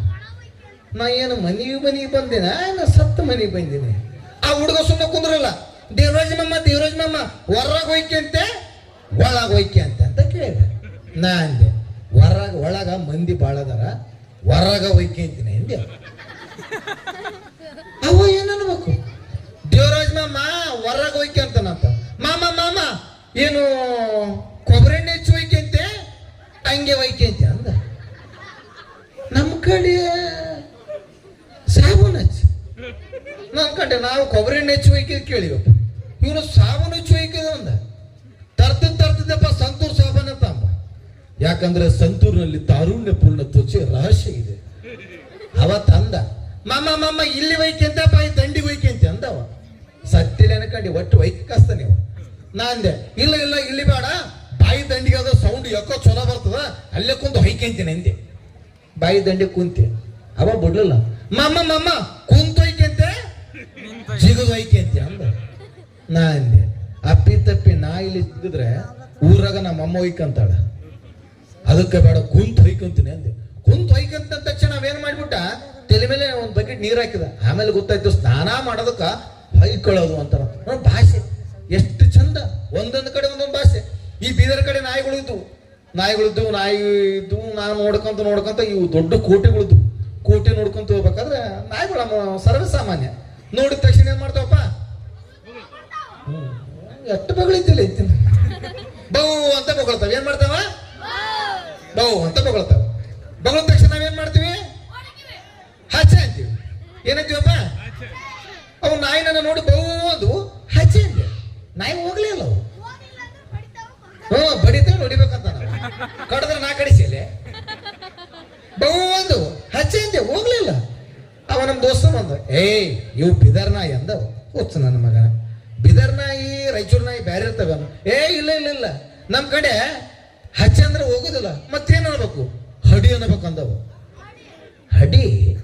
ನಾ ಏನು ಮನೆಗೆ ಮನೆಗೆ ಬಂದೇನ? ನಾ ಸತ್ತ ಮನೆಗೆ ಬಂದೀನಿ. ಆ ಹುಡುಗ ಸುಮ್ಮನೆ ಕುಂದ್ರಲ್ಲ, ದೇವರಾಜ್ ಮಾಮ ದೇವರಾಜ್ ಮಾಮ ಹೊರಗೆ ಒಳಗೆ ಹೋಯ್ಕೆ ಅಂತ ಅಂತ ಕೇಳಿದ. ನಾ ಅಂದೆ ಹೊರಗ ಒಳಗ ಮಂದಿ ಬಾಳದಾರ ಹೊರಗ ಹೋಯ್ಕೆ ಅಂತೀನಿ ಅಂದೆ. ಅವ ಅನ್ಬೇಕು? ದೇವರಾಜ್ ಮಾಮ ಹೊರಗ ಹೋಯ್ಕೆ ಅಂತ ಮಾಮ ಮಾಮ, ಏನು ಕೊಬ್ಬರಿ ಎಣ್ಣೆ ಹೆಚ್ಚು ಹೋಯ್ಕೆ ಅಂತೆ ಹಂಗೆ ಹೋಯ್ಕೆ ಅಂತ ಅಂದ. ನಮ್ಮ ಕಡೆ ಸಾಬೂನ್ ಹಚ್ಚಿ ನಮ್ಮ ಕಡೆ ನಾವು ಕೊಬ್ಬರಿ ಎಣ್ಣೆ ಹೆಚ್ಚು ಹೋಯ್ಕೆ ಕೇಳಿವಪ್ಪ. ಇವನು ಸಾಬೂನು ಹೆಚ್ಚು ಹೋಯ್ಕೆ ಅಂದ. ತರ್ತ ತರ್ತಿದ್ದಪ್ಪ ಸಂತೂರ್ ಸಾಬನ್ ಅಂತ. ಯಾಕಂದ್ರೆ ಸಂತೂರ್ನಲ್ಲಿ ತಾರುಣ್ಯ ಪೂರ್ಣ ತ್ವಚೆ ರಹಸ್ಯ ಇದೆ. ಅವ ತಂದ ಮಾಮ ಮಾಮ ಇಲ್ಲಿ ವೈಕೆ ಅಂತ ಬಾಯಿ ದಂಡಿ ಅಂತ ಅಂದವ. ಸತ್ತಿಲ್ಲ ಅನ್ಕಂಡು ಒಟ್ಟು ವೈಕ್ ಕಸ್ತ ನಾಂದೆ ನಾ ಅಂದೆ ಇಲ್ಲ ಇಲ್ಲ ಇಲ್ಲಿ ಬೇಡ. ಬಾಯಿ ದಂಡಿಗೆ ಅದ ಸೌಂಡ್ ಯಾಕೋ ಚಲೋ ಬರ್ತದ ಅಲ್ಲೇ ಕುಂತು ಹೊಯ್ಕೆಂತೀನಿ ಅಂದೆ. ಬಾಯಿ ದಂಡಿ ಕುಂತೆ. ಅವ ಬಿಡ್ಲಿಲ್ಲ. ಮಾಮ ಮಾಮ ಕುಂತು ಹೊಯ್ಕೆಂತೆ ಜಿಗದ ಅಂತ ಅಂದ. ನಾ ಅಂದೆ ಅಪ್ಪಿ ತಪ್ಪಿ ನಾ ಇಲ್ಲಿ ಜಿಗಿದ್ರೆ ಊರಾಗ ನಮ್ಮ ಅಮ್ಮ ಹೊಯ್ಕಂತಾಳ. ಅದಕ್ಕೆ ಬೇಡ, ಕುಂತ್ ಹೊಯ್ಕೊಂತೀನಿ ಅಂದೆ. ಕುಂತ್ ಹೊಯ್ಕಂತ ತಕ್ಷಣ ನಾವೇನ್ ಮಾಡ್ಬಿಟ್ಟ? ತಲೆ ಮೇಲೆ ಒಂದ್ ಬಕೆಟ್ ನೀರ್ ಹಾಕಿದ. ಆಮೇಲೆ ಗೊತ್ತಾಯ್ತು, ಸ್ನಾನ ಮಾಡೋದಕ್ಕ ಹೊಯ್ಕೊಳ್ಳೋದು ಅಂತಾರ ಭಾಷೆ. ಎಷ್ಟು ಚಂದ. ಒಂದೊಂದ್ ಕಡೆ ಒಂದೊಂದ್ ಭಾಷೆ. ಈ ಬೀದರ್ ಕಡೆ ನಾಯಿಗಳಿದ್ವು ನಾಯಿಗಳಿದ್ವು ನಾಯಿ ಇದ್ವು, ನಾನು ನೋಡ್ಕೊಂತ ನೋಡ್ಕೊಂತ ಇವು ದೊಡ್ಡ ಕೋಟೆಗಳಿದ್ವು. ಕೋಟೆ ನೋಡ್ಕೊಂತ ಹೋಗ್ಬೇಕಾದ್ರೆ ನಾಯಿಗಳು ಸರ್ವೇ ಸಾಮಾನ್ಯ ನೋಡಿದ ತಕ್ಷಣ ಏನ್ ಮಾಡ್ತಾವಪ್ಪ. ಎಷ್ಟು ಬಗಳಿದ್ದಿಲ್ಲ ಇತ್ತಿನ ಬೌ ಅಂತ ಬೊಗಳ್ತಾವ ಏನ್ ಮಾಡ್ತಾವ? ಬೌ ಅಂತ ಬೊಗಳ್ತಾವ ಬಗಳ ತಕ್ಷಣ ನಾವೇನ್ ಮಾಡ್ತೀವಿ? ಹಚ್ಚೆ ಅಂತೀವಿ. ಏನಂತೀವಪ್ಪ ಅವು ನಾಯಿ ನನ್ನ ನೋಡಿ ಬೌ ಅದು ಹಚ್ಚೆ ಅಂತೀವಿ ನಾಯಿ ಹೋಗ್ಲೇ ಇಲ್ಲ ಅವು. ಹ್ಞೂ ಬಡಿತೇವೆ ಹೊಡಿಬೇಕಂತ ಕಡದ್ರೆ ನಾ ಕಡಿಸಿಲ್ಲ ಬೌ ಒಂದು ಹಚ್ಚೆ ಅಂದೆ ಹೋಗ್ಲಿಲ್ಲ ಅವ ನಮ್ಮ ದೋಸ್ತ ಬಂದ, ಏಯ್, ಇವು ಬಿದರ್ನಾಯಿ ನಾಯಿ ಅಂದವ ಹುಚ್ಚ ನನ್ನ ಮಗನ ಬಿದರ್ ನಾಯಿ, ರಾಯಚೂರು ನಾಯಿ ಬೇರೆ ಇರ್ತವೆ ಅನ್ನು. ಏ, ಇಲ್ಲ ಇಲ್ಲ ಇಲ್ಲ. ನಮ್ಮ ಕಡೆ ಹಚ್ಚ ಅಂದ್ರೆ ಹೋಗುದಿಲ್ಲ, ಮತ್ತೇನು ಅನ್ಬೇಕು? ಹಡಿ ಅನ್ಬೇಕು ಅಂದವು. ಹಡಿ?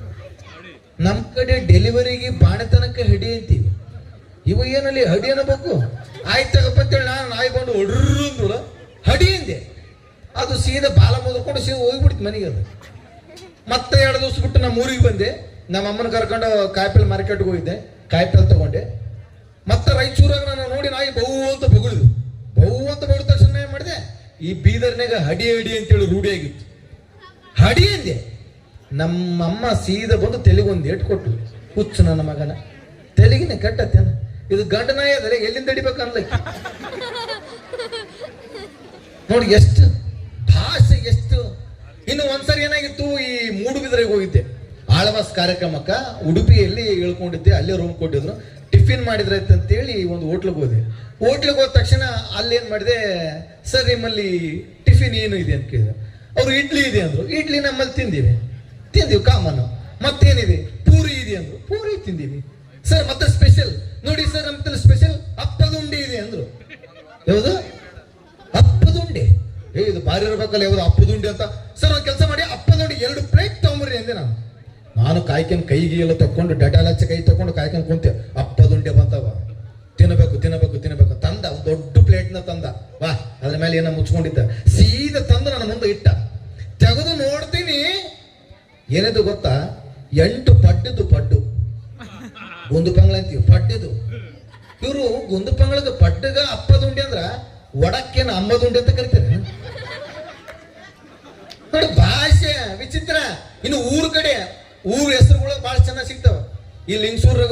ನಮ್ ಕಡೆ ಡೆಲಿವರಿಗೆ ಬಾಣತನಕ ಹಡಿ ಅಂತೀವಿ. ಇವ ಏನಲ್ಲಿ ಹಡಿ ಅನ್ನಬೇಕು ಆಯ್ತು ತಗಪ್ಪ ಅಂತೇಳಿ ನಾನು ಬಂದು ಒಡ್ರು ಹಡಿ ಅಂದೆ. ಅದು ಸೀದಾ ಬಾಲ ಮುದ್ಕೊಂಡು ಸೀದಾ ಹೋಗ್ಬಿಡ್ತು ಮನೆಗೆ ಅದು. ಮತ್ತೆ ಎರಡು ದಿವಸ ಬಿಟ್ಟು ನಮ್ಮ ಊರಿಗೆ ಬಂದೆ. ನಮ್ಮ ಅಮ್ಮನ ಕರ್ಕೊಂಡು ಕಾಯಿಪಲ್ಲೆ ಮಾರ್ಕೆಟ್ಗೆ ಹೋಗಿದ್ದೆ. ಕಾಯಿಪಲ್ಲೆ ತಗೊಂಡೆ. ಮತ್ತೆ ರಾಯಚೂರಾಗ ನಾನು ನೋಡಿ ನಾಯಿ ಬಹು ಅಂತ ಬಗುಳಿದ್ರು ಬಹು ಅಂತ ಬಗುಳ ತಕ್ಷಣ ಏನ್ ಮಾಡಿದೆ? ಈ ಬೀದರ್ನಾಗ ಹಡಿ ಹಡಿ ಅಂತೇಳಿ ರೂಢಿ ಆಗಿತ್ತು. ಹಡಿ ಅಂದೆ. ನಮ್ಮಮ್ಮ ಸೀದಾ ಬಂದು ತೆಲಿಗೊಂದು ಏಟ್ ಕೊಟ್ಟು ಹುಚ್ಚು ನನ್ನ ಮಗನ. ತೆಲಿಗಿನ ಕೆಟ್ಟತ್ತೇನ? ಇದು ಗಂಡ ನಾಯಿ ಎಲ್ಲಿಂದ ಹಿಡಿಬೇಕು ಅನ್ಲಕ್ಕೆ ನೋಡಿ ಎಷ್ಟು, ಭಾಷೆ ಎಷ್ಟು. ಇನ್ನು ಒಂದ್ಸರಿ ಏನಾಗಿತ್ತು, ಈ ಮೂಡುಬಿದ್ರೆಗೆ ಹೋಗಿದ್ದೆ. ಆಳವಾಸ್ ಕಾರ್ಯಕ್ರಮಕ್ಕ ಉಡುಪಿಯಲ್ಲಿ ಇಳ್ಕೊಂಡಿದ್ದೆ ಅಲ್ಲೇ ರೂಮ್ ಕೊಟ್ಟಿದ್ರು. ಟಿಫಿನ್ ಮಾಡಿದ್ರೆ ಅಂತೇಳಿ ಒಂದು ಹೋಟ್ಲಿಗೆ ಹೋದೆ. ಹೋಟ್ಲಿಗೆ ಹೋದ ತಕ್ಷಣ ಅಲ್ಲಿ ಏನ್ ಮಾಡಿದೆ, ಸರ್, ನಿಮ್ಮಲ್ಲಿ ಟಿಫಿನ್ ಏನು ಇದೆ? ಅಂತ ಕೇಳಿದ್ರು ಅವ್ರು, ಇಡ್ಲಿ ಇದೆ, ಅಂದ್ರು. ಇಡ್ಲಿ ನಮ್ಮಲ್ಲಿ ತಿಂದಿವಿ. ತಿಂದೀವಿ ಕಾಮನ್ ಮತ್ತೇನಿದೆ? ಪೂರಿ ಇದೆ, ಅಂದ್ರು. ಪೂರಿ ತಿಂದೀವಿ. ಸರ್, ಮತ್ತೆ ಸ್ಪೆಷಲ್ ನೋಡಿ ಸರ್ ನಮ್ಮಲ್ಲಿ ಸ್ಪೆಷಲ್ ಅಪ್ಪದ ಉಂಡೆ ಇದೆ, ಅಂದ್ರು. ಯಾವುದು? ಅಪ್ಪದುಂಡೆ ಏ, ಇದು ಬಾರಿ ಇರ್ಬೇಕಲ್ಲ, ಯಾವ್ದು ಅಪ್ಪದುಂಡೆ ಅಂತ. ಸರ್, ಒಂದು ಕೆಲಸ ಮಾಡಿ ಅಪ್ಪದುಂಡಿ ಎರಡು ಪ್ಲೇಟ್ ತಗೊಂಬರ್ರಿ, ಅಂದೆ ನಾನು. ನಾನು ಕಾಯ್ಕೊಂಡು ಕೈಗೆ ಎಲ್ಲ ತಕೊಂಡು ಡಟಾಲ್ ಹಚ್ಚಿ ಕೈ ತಕೊಂಡು ಕಾಯ್ಕೊಂಡು ಕುಂತೆ ಅಪ್ಪದುಂಡೆ ಬಂತವ ತಿನ್ನಬೇಕು ತಿನ್ನಬೇಕು ತಿನ್ನಬೇಕು ತಂದ, ಒಂದು ದೊಡ್ಡ ಪ್ಲೇಟ್ನ ತಂದ. ವಾ ಅದ್ರ ಮೇಲೆ ಏನೋ ಮುಚ್ಕೊಂಡಿದ್ದ. ಸೀದಾ ತಂದ ನನ್ನ ಮುಂದೆ ಇಟ್ಟ. ತೆಗೆದು ನೋಡ್ತೀನಿ. ಏನಿದು ಗೊತ್ತಾ? ಎಂಟು ಪಟ್ಟದ್ದು ಪಡ್ಡು. ಒಂದು ಪಂಗ್ಳ ಅಂತೀವಿ, ಪಡ್ಡದು. ಇವರು ಗುಂದು ಪಂಗಳದ ಪಡ್ಡಗ ಅಪ್ಪದುಂಡೆ ಅಂದ್ರ ಒಡಕ್ಕೇನ ಅಮ್ಮದುಂಡೆ ಅಂತ ಕರಿತಾರೆ. ನೋಡಿ, ಭಾಷೆ ವಿಚಿತ್ರ. ಇನ್ನು ಊರ್ ಕಡೆ ಊರ್ ಹೆಸರುಗಳು ಬಹಳ ಚೆನ್ನಾಗಿ ಸಿಗ್ತಾವ. ಇಲ್ಲಿ ಲಿಂಗಸೂರಾಗ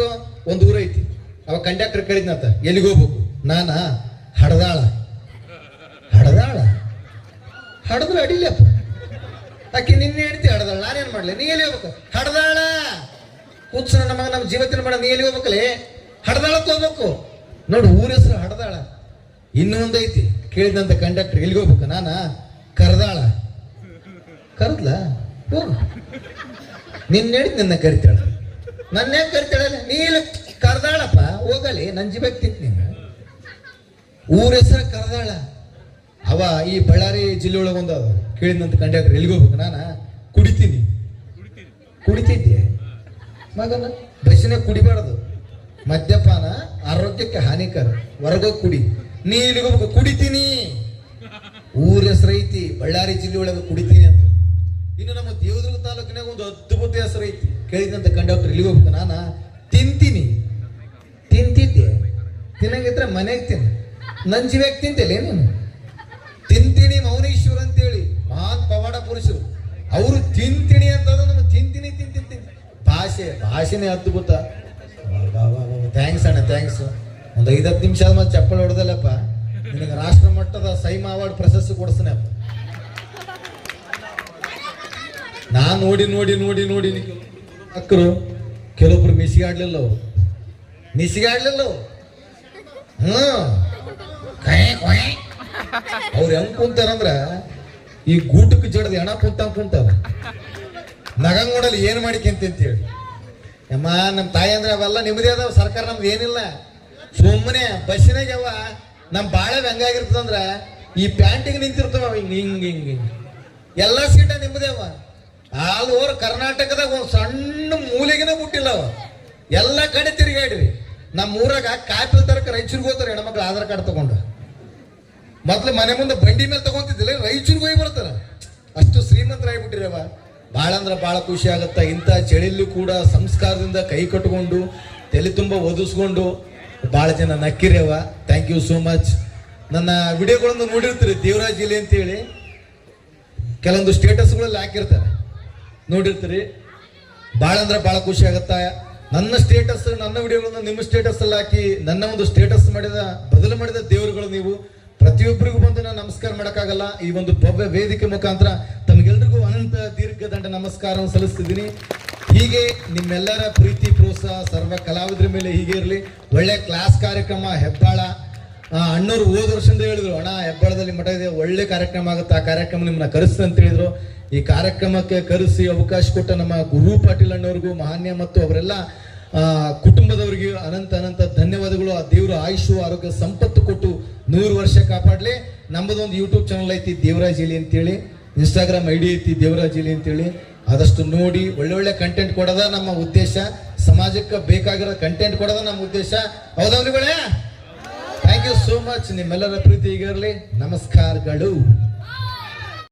ಒಂದು ಊರ ಐತಿ. ಅವ ಕಂಡಕ್ಟರ್ ಕರೀದ್ನಾತ ಎಲ್ಲಿಗೆ ಹೋಗ್ಬೇಕು? ನಾನ? ಹಡದಾಳ. ಹಡದಾಳ? ಹಡದ್ರ ಅಡಿಲಪ್ಪ. ಆಕೆ ನಿನ್ನೆ ಹೇಳ್ತಿ ಹಡದಾಳ. ನಾನೇನ್ ಮಾಡ್ಲಿ? ನೀ ಎಲ್ಲಿ ಹೋಗ್ಬೇಕು? ಹಡದಾಳ! ಕೂತ್ಸ ನಮಗೆ ನಮ್ಮ ಜೀವತಿನ ಮಾಡ ನೀ ಎಲ್ಲಿ ಹೋಗ್ಬೇಕಲ್ಲಿ ಹಡದಾಳಕ್ಕೆ ಹೋಗ್ಬೇಕು. ನೋಡು, ಊರ ಹೆಸರು ಹಡದಾಳ. ಇನ್ನೊಂದು ಐತಿ. ಕೇಳಿದಂತ ಕಂಡಕ್ಟರ್ ಎಲ್ಲಿಗೆ ಹೋಗ್ಬೇಕು? ನಾನ? ಕರ್ದಾಳ. ಕರದ್ಲಾ? ಹೋಗು. ನಿನ್ನ ಹೇಳಿ ನಿನ್ನ ಕರಿತಾಳ ನನ್ನ ಯಾಕೆ ಕರಿತಾಳಲ್ಲ ಕರ್ದಾಳಪ್ಪ, ಹೋಗಲಿ, ನನ್ ತಿಂತ ನೀನು. ಊರ ಹೆಸರು ಕರ್ದಾಳ. ಅವ ಈ ಬಳ್ಳಾರಿ ಜಿಲ್ಲೆ ಒಳಗೆ ಒಂದು ಕೇಳಿದಂತ ಕಂಡ್ಯಾಕ್ರೆ ಎಲ್ಲಿಗೆ ಹೋಗ್ಬೇಕು? ನಾನ? ಕುಡಿತೀನಿ. ಕುಡಿತಿದ್ದೆ. ಮಗನ ಬಸ್ಸಿನ ಕುಡಿಬಾರ್ದು. ಮದ್ಯಪಾನ ಆರೋಗ್ಯಕ್ಕೆ ಹಾನಿಕರ. ಹೊರಗೋಗಿ ಕುಡಿ. ನೀ ಇಲ್ಲಿಗೆ ಹೋಗ್ಬೇಕು. ಕುಡಿತೀನಿ. ಊರ ಹೆಸರು ಐತಿ, ಬಳ್ಳಾರಿ ಜಿಲ್ಲೆ ಒಳಗೆ ಕುಡಿತೀನಿ ಅಂತ. ಇನ್ನು ನಮ್ಮ ದೇವದುರ್ಗ ತಾಲೂಕಿನಾಗ ಒಂದು ಅದ್ಭುತ ಹೆಸರು ಐತಿ. ಕೇಳಿದಂತ ಕಂಡಕ್ಟರ್, ಇಲ್ಲಿಗೆ ಹೋಗ್ಬೇಕು. ನಾನ ತಿಂತೀನಿ. ತಿಂತಿದ್ದೆ. ತಿನ್ನಂಗಿದ್ರೆ ಮನೆಗೆ ತಿನ್. ನನ್ ಜೀವ್ಯಾಗ ತಿಂತಿಲ್ಲ ನೀನು ತಿಂತೀನಿ ಮೌನೇಶ್ವರ ಅಂತೇಳಿ. ಮಹಾನ್ ಪವಾಡ ಪುರುಷರು. ಅವರು ತಿಂತೀನಿ ಅಂತ ನಮ್ಮ ತಿಂತೀನಿ ತಿಂತೀನಿ ಭಾಷೆ, ಭಾಷೆನೇ ಅದ್ಭುತ. ಥ್ಯಾಂಕ್ಸ್ ಅಣ್ಣ, ಥ್ಯಾಂಕ್ಸ್. ಒಂದು ಐದು ಹತ್ತು ನಿಮಿಷ ಆದ್ಮೇಲೆ ಚಪ್ಪಳ ಹೊಡೆದಲ್ಲಪ್ಪ. ನಿನಗೆ ರಾಷ್ಟ್ರ ಮಟ್ಟದ ಸೈಮಾ ಅವಾರ್ಡ್ ಪ್ರಶಸ್ತಿ ಕೊಡಿಸ್ತಾನೆ ನಾನ್ ನೋಡಿ ನೋಡಿ ನೋಡಿ ನೋಡಿ. ಅಕ್ಕರು, ಕೆಲವೊಬ್ರು ಮಿಸಿಗಾಡ್ಲಿಲ್ಲ ಅವು ಹ್ಮ್. ಕೈ ಕೊಯ್ ಅವ್ರು ಹೆಂಗ್ ಕುಂತಾರಂದ್ರ, ಈ ಗೂಟಕ್ಕೆ ಜಡದ ಹೆಣ ಕುಂತ ಕುಂತಾವ. ನಗಂಗ್ ನೋಡಲ್ಲ ಏನ್ ಮಾಡಿಕೆಂತ ಅಂತೇಳಿ. ಅಮ್ಮ ನಮ್ಮ ತಾಯಿ ಅಂದ್ರೆ ಅವೆಲ್ಲ ನಿಮ್ಮದೇ ಅದಾವ, ಸರ್ಕಾರ ನಮ್ದು ಏನಿಲ್ಲ. ಸುಮ್ಮನೆ ಬಸ್ಸಿನಾಗ ಅವ ನಮ್ಮ ಬಾಳೆ ಹೆಂಗಾಗಿರ್ತದಂದ್ರ ಈ ಪ್ಯಾಂಟಿಗೆ ನಿಂತಿರ್ತಾವ ಹಿಂಗೆ, ಹಿಂಗ್ ಹಿಂಗ್ ಎಲ್ಲ ಸೀಟ ನಿಮ್ಮದೇ ಅವ ಆಲ್ ಓವರ್ ಕರ್ನಾಟಕದಾಗ ಒಂದು ಸಣ್ಣ ಮೂಲೆಗೆನೆ ಮುಟ್ಟಿಲ್ಲ ಅವ. ಎಲ್ಲ ಕಡೆ ತಿರುಗಾಡ್ರಿ ನಮ್ಮ ಊರಾಗ ಕಾಪಿಲ್ ತರಕ ರಾಯಚೂರಿಗೆ ಹೋಗ್ತಾರೆ ಹೆಣ್ಮಕ್ಳು ಆಧಾರ್ ಕಾರ್ಡ್ ತಗೊಂಡು. ಮೊದ್ಲು ಮನೆ ಮುಂದೆ ಬಂಡಿ ಮೇಲೆ ತಗೊಂತಿದ್ದಿಲ್ಲ ರಾಯಚೂರಿಗೆ ಹೋಗಿ ಬರ್ತಾರ. ಅಷ್ಟು ಶ್ರೀಮಂತರಾಗ್ಬಿಟ್ಟಿರವ. ಭಾಳ ಅಂದ್ರೆ ಭಾಳ ಖುಷಿ ಆಗತ್ತ. ಇಂಥ ಚಳಿಲೂ ಕೂಡ ಸಂಸ್ಕಾರದಿಂದ ಕೈ ಕಟ್ಕೊಂಡು, ತಲೆ ತುಂಬ ಒದಿಸ್ಕೊಂಡು ಭಾಳ ಜನ ನಕ್ಕಿರವ ಥ್ಯಾಂಕ್ ಯು ಸೋ ಮಚ್ ನನ್ನ ವಿಡಿಯೋಗಳನ್ನು ನೋಡಿರ್ತೀರಿ ದೇವರಾಜ್ ಜಿಲ್ಲೆ ಅಂತೇಳಿ. ಕೆಲವೊಂದು ಸ್ಟೇಟಸ್ಗಳಲ್ಲಿ ಹಾಕಿರ್ತಾರೆ. ನೋಡಿರ್ತೀರಿ. ಭಾಳ ಅಂದ್ರೆ ಭಾಳ ಖುಷಿ ಆಗುತ್ತ. ನನ್ನ ಸ್ಟೇಟಸ್ ನನ್ನ ವಿಡಿಯೋಗಳನ್ನ ನಿಮ್ಮ ಸ್ಟೇಟಸ್ ಅಲ್ಲಿ ಹಾಕಿ, ನನ್ನ ಒಂದು ಸ್ಟೇಟಸ್ ಮಾಡಿದ, ಬದಲು ಮಾಡಿದ ದೇವರುಗಳು ನೀವು. ಪ್ರತಿಯೊಬ್ಬರಿಗೂ ಬಂದು ನಾನು ನಮಸ್ಕಾರ ಮಾಡೋಕ್ಕಾಗಲ್ಲ. ಈ ಒಂದು ಭವ್ಯ ವೇದಿಕೆ ಮುಖಾಂತರ ತಮಗೆಲ್ರಿಗೂ ಅನಂತ ದೀರ್ಘದಂಡ ನಮಸ್ಕಾರವನ್ನು ಸಲ್ಲಿಸ್ತಿದ್ದೀನಿ. ಹೀಗೆ ನಿಮ್ಮೆಲ್ಲರ ಪ್ರೀತಿ, ಪ್ರೋತ್ಸಾಹ, ಸರ್ವ ಕಲಾವಿದರ ಮೇಲೆ ಹೀಗೆ ಇರಲಿ. ಒಳ್ಳೆ ಕ್ಲಾಸ್ ಕಾರ್ಯಕ್ರಮ, ಹೆಬ್ಬಾಳ ಅಣ್ಣವ್ರು ಹೋದ ವರ್ಷದಿಂದ ಹೇಳಿದ್ರು, ಅಣ್ಣ, ಹೆಬ್ಬಾಳದಲ್ಲಿ ಮಠ ಇದೆ, ಒಳ್ಳೆ ಕಾರ್ಯಕ್ರಮ ಆಗುತ್ತೆ, ಆ ಕಾರ್ಯಕ್ರಮ ನಿಮ್ಮನ್ನ ಕರೆಸ್ತು ಅಂತ ಹೇಳಿದ್ರು. ಈ ಕಾರ್ಯಕ್ರಮಕ್ಕೆ ಕರೆಸಿ ಅವಕಾಶ ಕೊಟ್ಟ ನಮ್ಮ ಗುರು ಪಾಟೀಲ್ ಅಣ್ಣವ್ರಿಗೂ, ಮಾನ್ಯ ಮತ್ತು ಅವರೆಲ್ಲ ಕುಟುಂಬದವರಿಗೆ ಅನಂತ ಅನಂತ ಧನ್ಯವಾದಗಳು. ಆ ದೇವರು ಆಯುಷು ಆರೋಗ್ಯ, ಸಂಪತ್ತು ಕೊಟ್ಟು ನೂರು ವರ್ಷ ಕಾಪಾಡಲಿ. ನಮ್ಮದೊಂದು ಯೂಟ್ಯೂಬ್ ಚಾನಲ್ ಐತಿ, ದೇವರಾಜ್ ಇಲಿ ಅಂತೇಳಿ. ಇನ್ಸ್ಟಾಗ್ರಾಮ್ ಐ ಡಿ ಐತಿ, ದೇವರಾಜ್ ಇಲಿ ಅಂತೇಳಿ. ಆದಷ್ಟು ನೋಡಿ ಒಳ್ಳೊಳ್ಳೆ ಒಳ್ಳೆ ಕಂಟೆಂಟ್ ಕೊಡೋದ ನಮ್ಮ ಉದ್ದೇಶ. ಸಮಾಜಕ್ಕೆ ಬೇಕಾಗಿರೋ ಕಂಟೆಂಟ್ ಕೊಡೋದ ನಮ್ಮ ಉದ್ದೇಶ. ಹೌದಲ್ರಿಗಳೇ ಥ್ಯಾಂಕ್ ಯು ಸೋ ಮಚ್ ನಿಮ್ಮೆಲ್ಲರ ಪ್ರೀತಿ ಈಗಿರಲಿ ನಮಸ್ಕಾರಗಳು.